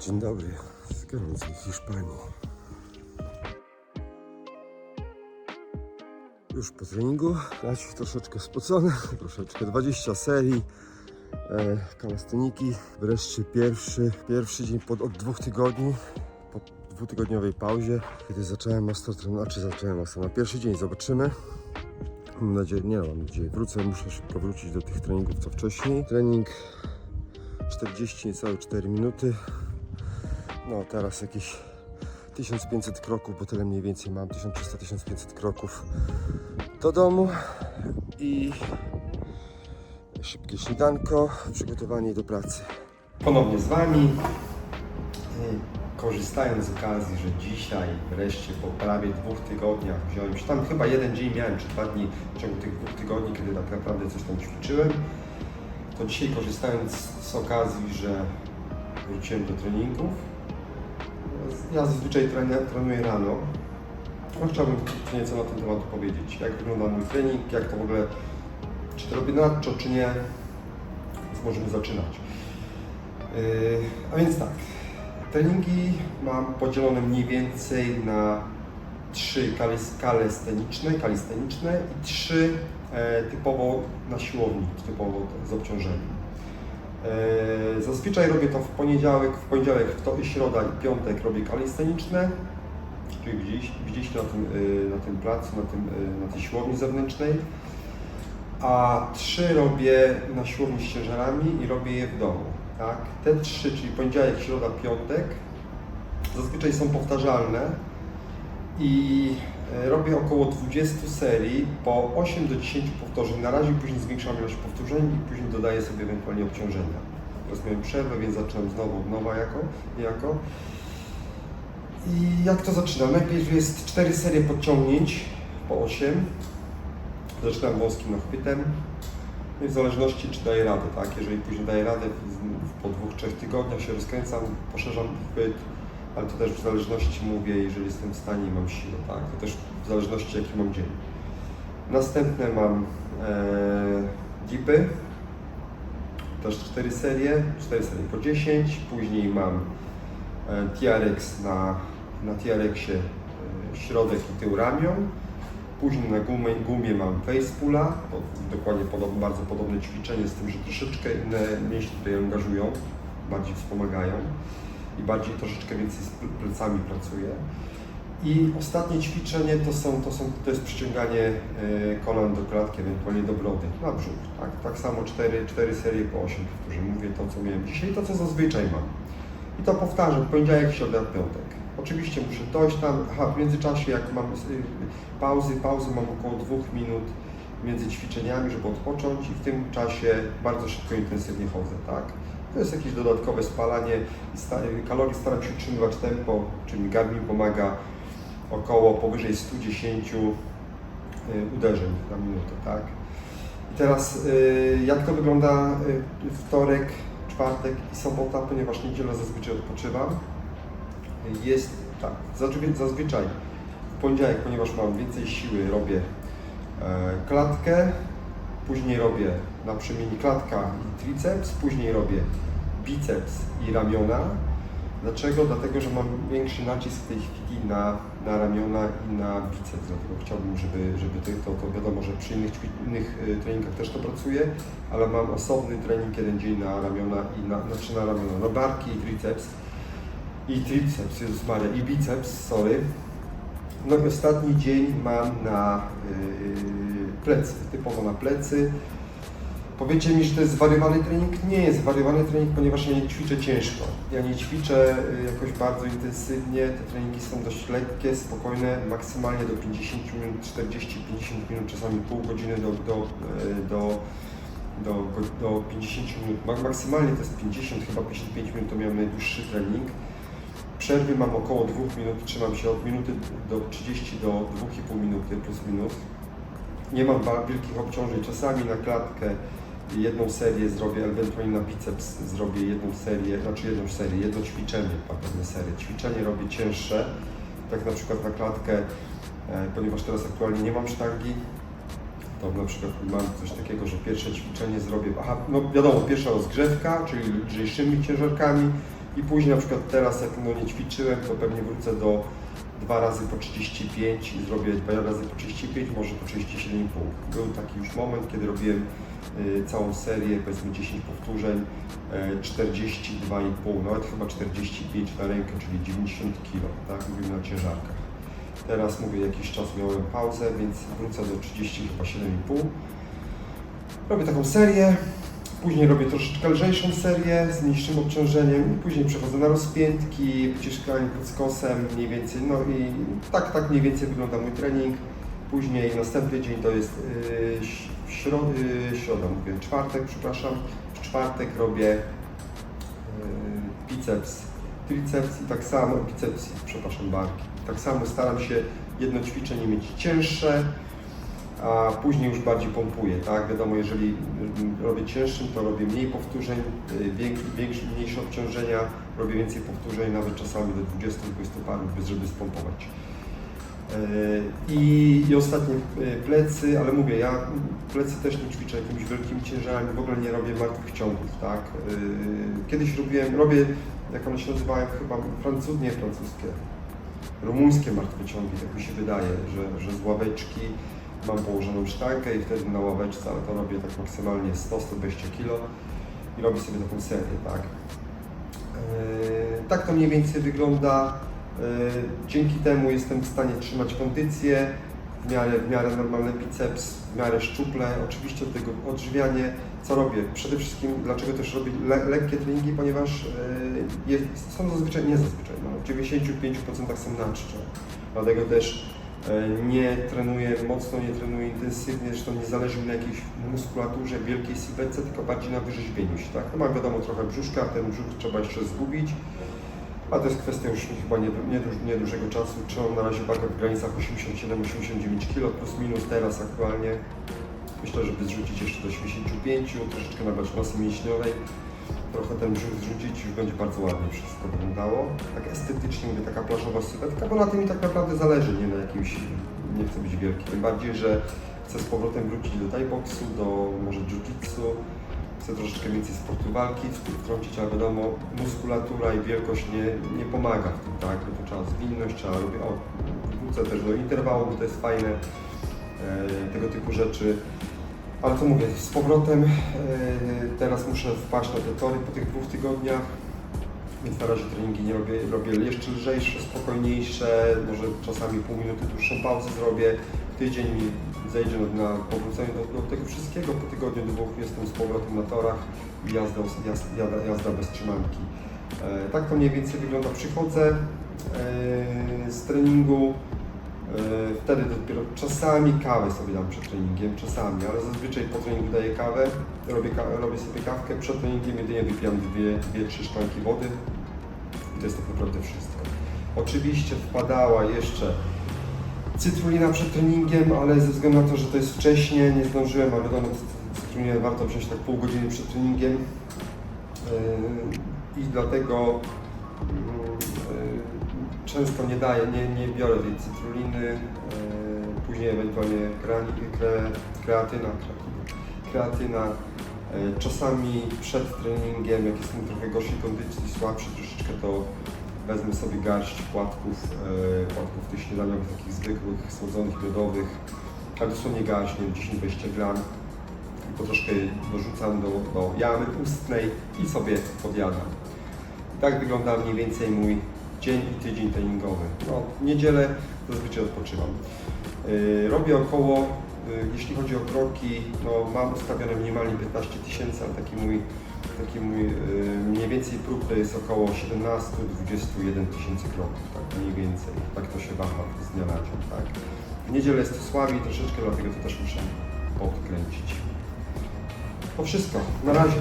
Dzień dobry z gorącej Hiszpanii. Już po treningu, Lasiu troszeczkę spocony, troszeczkę 20 serii, e, kalasteniki. Wreszcie pierwszy, pierwszy dzień pod, od dwóch tygodni, po dwutygodniowej pauzie, kiedy zacząłem ostro trenować, czy zacząłem ostro, na pierwszy dzień zobaczymy. Mam nadzieję, nie mam nadzieję, wrócę, muszę szybko wrócić do tych treningów co wcześniej. Trening 40 niecałe 4 minuty, no teraz jakieś 1500 kroków, bo tyle mniej więcej mam, 1300-1500 kroków do domu i szybkie śniadanko, przygotowanie do pracy. Ponownie z Wami, Y, korzystając z okazji, że dzisiaj wreszcie po prawie dwóch tygodniach wziąłem się tam, chyba jeden dzień miałem, czy dwa dni w ciągu tych dwóch tygodni, kiedy tak naprawdę coś tam ćwiczyłem, to dzisiaj korzystając z okazji, że wróciłem do treningów, ja zazwyczaj trenuję, trenuję rano. No, chciałbym nieco na ten temat powiedzieć. Jak wygląda mój trening, jak to w ogóle, czy to robię nadczo, czy nie. Więc możemy zaczynać. Yy, a więc tak, treningi mam podzielone mniej więcej na trzy kalis- kalisteniczne, kalisteniczne i trzy e, typowo na siłowni, typowo z obciążeniem. E, Zazwyczaj robię to w poniedziałek, w poniedziałek, to i środa i piątek robię kalisteniczne, czyli widzieliście na tym, y, na tym placu, na, tym, y, na tej siłowni zewnętrznej. A trzy robię na siłowni z ciężarami i robię je w domu. Tak? Te trzy, czyli poniedziałek, środa, piątek, zazwyczaj są powtarzalne i e, robię około 20 serii po 8 do 10 powtórzeń na razie, później zwiększam ilość powtórzeń i później dodaję sobie ewentualnie obciążenia. Miałem przerwę, więc zaczynam znowu od nowa jako, niejako. I jak to zaczynam? Najpierw jest 4 serie podciągnięć po 8. Zaczynam wąskim nachwytem. No i w zależności czy daję radę, tak? Jeżeli później daję radę, po dwóch, trzech tygodniach się rozkręcam, poszerzam chwyt, ale to też w zależności mówię, jeżeli jestem w stanie i mam siłę, tak? To też w zależności jaki mam dzień. Następne mam e, dipy, też 4 serie, 4 serie po 10, później mam e, TRX na, na TRX-ie e, środek i tył ramion, później na gumie, gumie mam facepulla, to dokładnie bardzo podobne ćwiczenie, z tym, że troszeczkę inne mięśnie tutaj angażują, bardziej wspomagają i bardziej troszeczkę więcej z ple- plecami pracuję. I ostatnie ćwiczenie to, są, to, są, to jest przyciąganie e, kolan do klatki, ewentualnie do brody, na brzuch. Tak, tak samo 4, 4 serie po 8 powtórzeń. Mówię to, co miałem dzisiaj, to, co zazwyczaj mam. I to powtarzam, poniedziałek, środa, piątek. Oczywiście muszę dojść tam, aha, w międzyczasie jak mam y, pauzy, pauzy mam około dwóch minut między ćwiczeniami, żeby odpocząć i w tym czasie bardzo szybko, intensywnie chodzę, tak? To jest jakieś dodatkowe spalanie kalorii, staram się utrzymywać tempo, czyli Garmin pomaga około powyżej 110 y, uderzeń na minutę, tak? I teraz y, jak to wygląda y, wtorek, czwartek i sobota, ponieważ niedzielę zazwyczaj odpoczywam. Jest tak, zazwy- zazwyczaj w poniedziałek, ponieważ mam więcej siły, robię e, klatkę, później robię naprzemiennie klatka i triceps, później robię biceps i ramiona. Dlaczego? Dlatego, że mam większy nacisk w tej chwili na, na ramiona i na biceps, dlatego chciałbym, żeby, żeby to, to, to wiadomo, że przy innych, innych y, treningach też to pracuję, ale mam osobny trening jeden dzień na ramiona i na, znaczy na ramiona, na barki i triceps i triceps, Jezus Maria, i biceps, sorry. No i ostatni dzień mam na yy, plecy, typowo na plecy. Powiecie mi, że to jest zwariowany trening? Nie jest zwariowany trening, ponieważ ja nie ćwiczę ciężko. Ja nie ćwiczę y, jakoś bardzo intensywnie, te treningi są dość lekkie, spokojne, maksymalnie do 50 minut, 40-50 minut, czasami pół godziny do, do, y, do, do, do 50 minut. Mak- Maksymalnie to jest 50, chyba 55 minut to miałem najdłuższy trening. Przerwy mam około 2 minut, trzymam się od minuty do 30 do 2,5 minuty plus minus. Nie mam wielkich obciążeń, czasami na klatkę jedną serię zrobię, ewentualnie na biceps zrobię jedną serię, znaczy jedną serię, jedno ćwiczenie, pardon, nie serię. Ćwiczenie robię cięższe, tak na przykład na klatkę, e, ponieważ teraz aktualnie nie mam sztangi, to na przykład mam coś takiego, że pierwsze ćwiczenie zrobię, aha, no wiadomo, pierwsza rozgrzewka, czyli lżejszymi ciężarkami, I później na przykład teraz, jak no nie ćwiczyłem, to pewnie wrócę do dwa razy po 35 i zrobię dwa razy po 35, może po 37,5. Był taki już moment, kiedy robiłem y, całą serię, powiedzmy 10 powtórzeń, y, 42,5, nawet chyba 45 na rękę, czyli 90 kg, tak, mówimy na ciężarkach. Teraz mówię, jakiś czas miałem pauzę, więc wrócę do 30, chyba 7,5. Robię taką serię, później robię troszeczkę lżejszą serię z mniejszym obciążeniem, później przechodzę na rozpiętki, wyciskanie pod skosem mniej więcej, no i tak, tak mniej więcej wygląda mój trening. Później następny dzień to jest yy, środa, yy, środa, mówię, czwartek, przepraszam. W czwartek robię yy, biceps, triceps i tak samo, biceps, przepraszam, barki. Tak samo staram się jedno ćwiczenie mieć cięższe, a później już bardziej pompuję, tak? Wiadomo, jeżeli robię cięższym, to robię mniej powtórzeń, y, większe, mniejsze obciążenia, robię więcej powtórzeń, nawet czasami do 20, 20 paru, żeby spompować. Yy, I, I ostatnie y, plecy, ale mówię, ja plecy też nie ćwiczę jakimiś wielkimi ciężarami, w ogóle nie robię martwych ciągów, tak? Kiedyś robiłem, robię, jak one się nazywają, chyba francuskie, nie francuskie, rumuńskie martwe ciągi, tak mi się wydaje, że, że z ławeczki mam położoną sztankę i wtedy na ławeczce, ale to robię tak maksymalnie 100-120 kg i robię sobie taką serię, tak? Yy, tak to mniej więcej wygląda. Yy, Dzięki temu jestem w stanie trzymać kondycję, w miarę, w miarę normalny biceps, w miarę szczuple, oczywiście do tego odżywianie. Co robię? Przede wszystkim, dlaczego też robię le lekkie treningi, ponieważ yy, jest, są zazwyczaj, nie zazwyczaj, no, w 95% są naczcze. Dlatego też e, nie trenuję mocno, nie trenuję intensywnie, zresztą nie zależy mi na jakiejś muskulaturze, wielkiej sylwetce, tylko bardziej na wyrzeźbieniu się, tak? No mam wiadomo trochę brzuszka, ten brzuch trzeba jeszcze zgubić, a to jest kwestia już chyba nie, nie, niedużego czasu. Trzymam na razie wagę w granicach 87-89 kg, plus minus teraz aktualnie. Myślę, żeby zrzucić jeszcze do 85, troszeczkę nabrać masy mięśniowej, trochę ten brzuch zrzucić, już będzie bardzo ładnie wszystko wyglądało. Tak estetycznie mówię, taka plażowa sylwetka, bo na tym mi tak naprawdę zależy, nie na jakimś, nie chcę być wielki. Tym bardziej, że chcę z powrotem wrócić do Thai boxu, do może jiu-jitsu, chcę troszeczkę więcej sportu walki wtrącić, ale wiadomo, muskulatura i wielkość nie, nie pomaga w tym, tak? No to trzeba zwinność, trzeba robić, o, wrócę też do interwału, bo to jest fajne, e, tego typu rzeczy. Ale co mówię, z powrotem e, teraz muszę wpaść na te tory po tych dwóch tygodniach, więc na razie treningi nie robię, robię jeszcze lżejsze, spokojniejsze, może czasami pół minuty dłuższą pauzę zrobię. Tydzień mi zejdzie na, powrócenie do, do tego wszystkiego, po tygodniu dwóch jestem z powrotem na torach i jazda, jazda, jazda, bez trzymanki. E, tak to mniej więcej wygląda. Przychodzę e, z treningu, Wtedy dopiero czasami kawę sobie dam przed treningiem, czasami, ale zazwyczaj po treningu daję kawę, robię, robię sobie kawkę, przed treningiem jedynie wypijam dwie, dwie, trzy szklanki wody i to jest tak naprawdę wszystko. Oczywiście wpadała jeszcze cytrulina przed treningiem, ale ze względu na to, że to jest wcześnie, nie zdążyłem, a wiadomo, cy- cytrulinę warto wziąć tak pół godziny przed treningiem Yy, i dlatego mm, yy, często nie daję, nie, nie biorę tej cytruliny, yy, później ewentualnie krani, kre, kreatyna, kreatyna. Yy, Czasami przed treningiem, jak jestem trochę gorszej kondycji, słabszy troszeczkę, to wezmę sobie garść płatków, yy, płatków tych śniadaniowych, takich zwykłych, słodzonych, miodowych, ale dosłownie garść, nie wiem, 10-20 gram, tylko troszkę dorzucam do, do jamy ustnej i sobie podjadam. I tak wygląda mniej więcej mój dzień i tydzień treningowy. No, w niedzielę zazwyczaj odpoczywam. Yy, robię około, yy, jeśli chodzi o kroki, no, mam ustawione minimalnie 15 tysięcy, ale taki mój, taki mój yy, mniej więcej próg to jest około 17-21 tysięcy kroków, tak mniej więcej. Tak to się waha z dnia na dzień, tak. W niedzielę jest to słabiej troszeczkę, dlatego to też muszę podkręcić. To wszystko. Na razie.